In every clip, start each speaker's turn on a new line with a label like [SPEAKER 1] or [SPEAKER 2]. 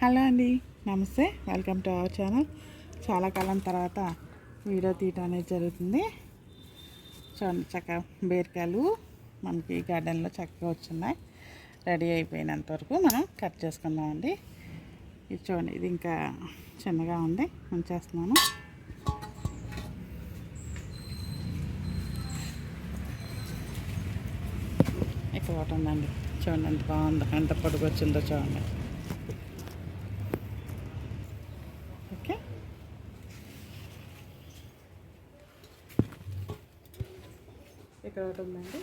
[SPEAKER 1] Hello అండి నమస్తే. Welcome to our channel. చాలా కాలం తర్వాత వీడియో తీయటం అనేది జరుగుతుంది. చూడండి చక్కగా బీరకాయలు మనకి గార్డెన్లో చక్కగా వచ్చున్నాయి రెడీ అయిపోయినంత వరకు మనం కట్ చేసుకుందామండి ఇది చూడండి ఇది ఇంకా చిన్నగా ఉంది. ఉంచేస్తున్నాను. ఇక్కడ ఒకటి ఉందండి. చూడండి ఎంత బాగుందో ఎంత పొడుగు వచ్చిందో చూడండి ఓకే ఇక్కడ ఒకటి ఉందండి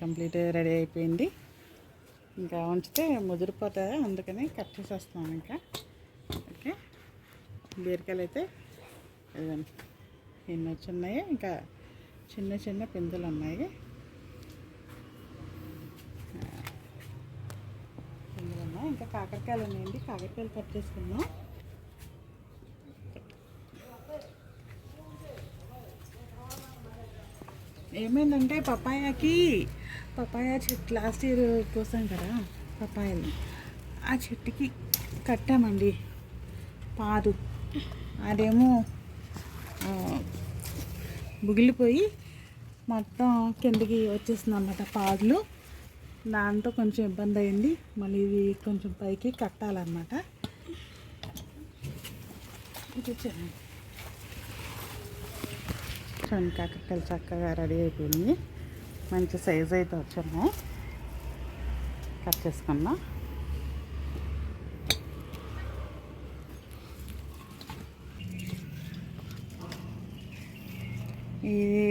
[SPEAKER 1] కంప్లీట్ రెడీ అయిపోయింది. ఇంకా ఉంచితే ముదిరిపోతుంది అందుకని కట్ చేసేస్తున్నాను ఇంకా. ఓకే. బీరకాయలు అయితే ఇదిగోండి. ఎన్ని వచ్చున్నాయి ఇంకా చిన్న చిన్న పిందులు ఉన్నాయి పిందులు ఉన్నాయి ఇంకా కాకరకాయలు ఉన్నాయండి కాకరకాయలు కట్ చేసుకున్నాం ఏమైందంటే పపాయాకి పపాయ చెట్టు లాస్ట్ ఇయర్ కోసాం కదా పపాయలు. ఆ చెట్టుకి కట్టామండి పాదు. అదేమో బుగిలిపోయి మొత్తం కిందకి వచ్చేసింది అన్నమాట పాదులు. దాంతో కొంచెం ఇబ్బంది అయింది. మళ్ళీ ఇది కొంచెం పైకి కట్టాలన్నమాట. ఇది వచ్చాను చూడండి కాకరకాయలు చక్కగా రెడీ అయిపోయింది. మంచి సైజ్ అయితే వచ్చాము. కట్ చేసుకున్నా ఇది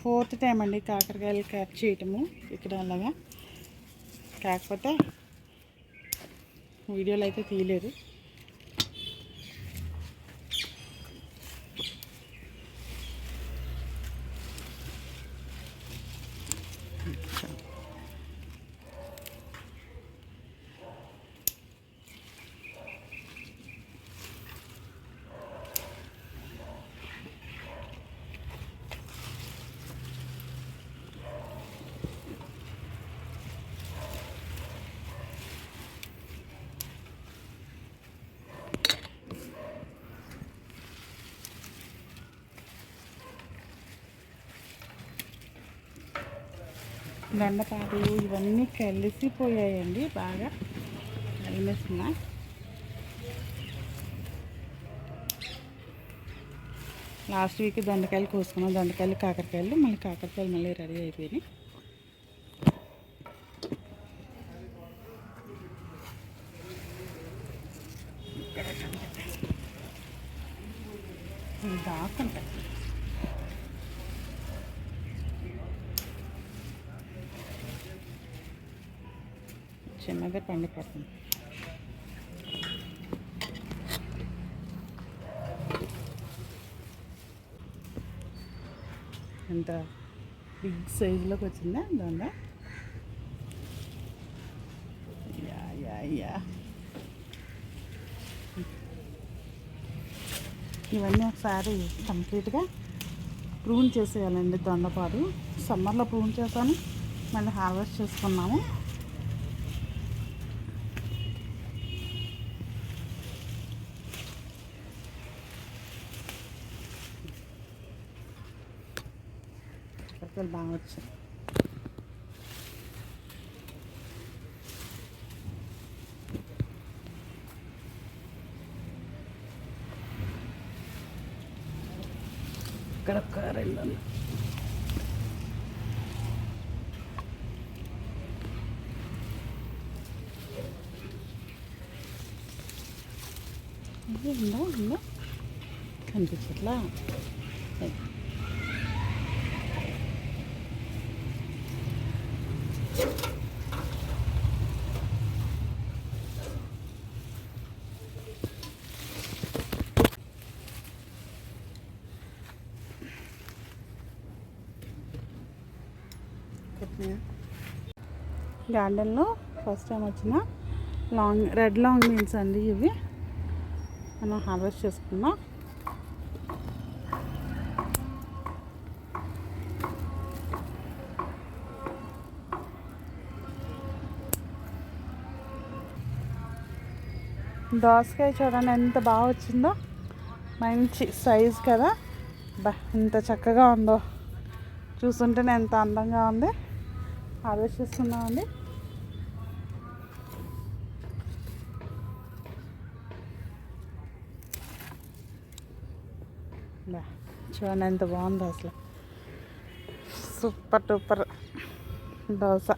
[SPEAKER 1] ఫోర్త్ టైం అండి కాకరకాయలు కట్ చేయటము ఇక్కడ అలాగా. కాకపోతే వీడియోలు అయితే తీయలేదు. దొండపాదు ఇవన్నీ కలిసిపోయాయండి బాగా. కలిమేస్తున్నాయి లాస్ట్ వీక్ దొండకాయలు కోసుకున్నాం దొండకాయలు కాకరకాయలు మళ్ళీ కాకరకాయలు మళ్ళీ రెడీ అయిపోయినాయి. దాకుంటాయి చిన్నగా పండిపోతుంది ఎంత బిగ్ సైజులోకి వచ్చిందా? దొండ యా యా యా. ఇవన్నీ ఒకసారి కంప్లీట్గా ప్రూన్ చేసేయాలండి దొండపాదు సమ్మర్లో ప్రూన్ చేశాను మళ్ళీ హార్వెస్ట్ చేసుకున్నాము. కాకరకాయలు బాగా వచ్చాయి ఇక్కడ ఒక రెండు ఉన్నాయి. గార్డెన్లో ఫస్ట్ టైం వచ్చిన లాంగ్ రెడ్ లాంగ్ బీన్స్ అండి ఇవి. మనం హార్వెస్ట్ చేసుకున్నాం దోసకాయ చూడండి ఎంత బాగా వచ్చిందో. మంచి సైజ్ కదా. బా ఎంత చక్కగా ఉందో. చూస్తుంటేనే ఎంత అందంగా ఉంది. ఆలోచిస్తున్నామండి. బా చూడండి ఎంత బాగుందో అసలు. సూపర్ టూపర్ దోశ.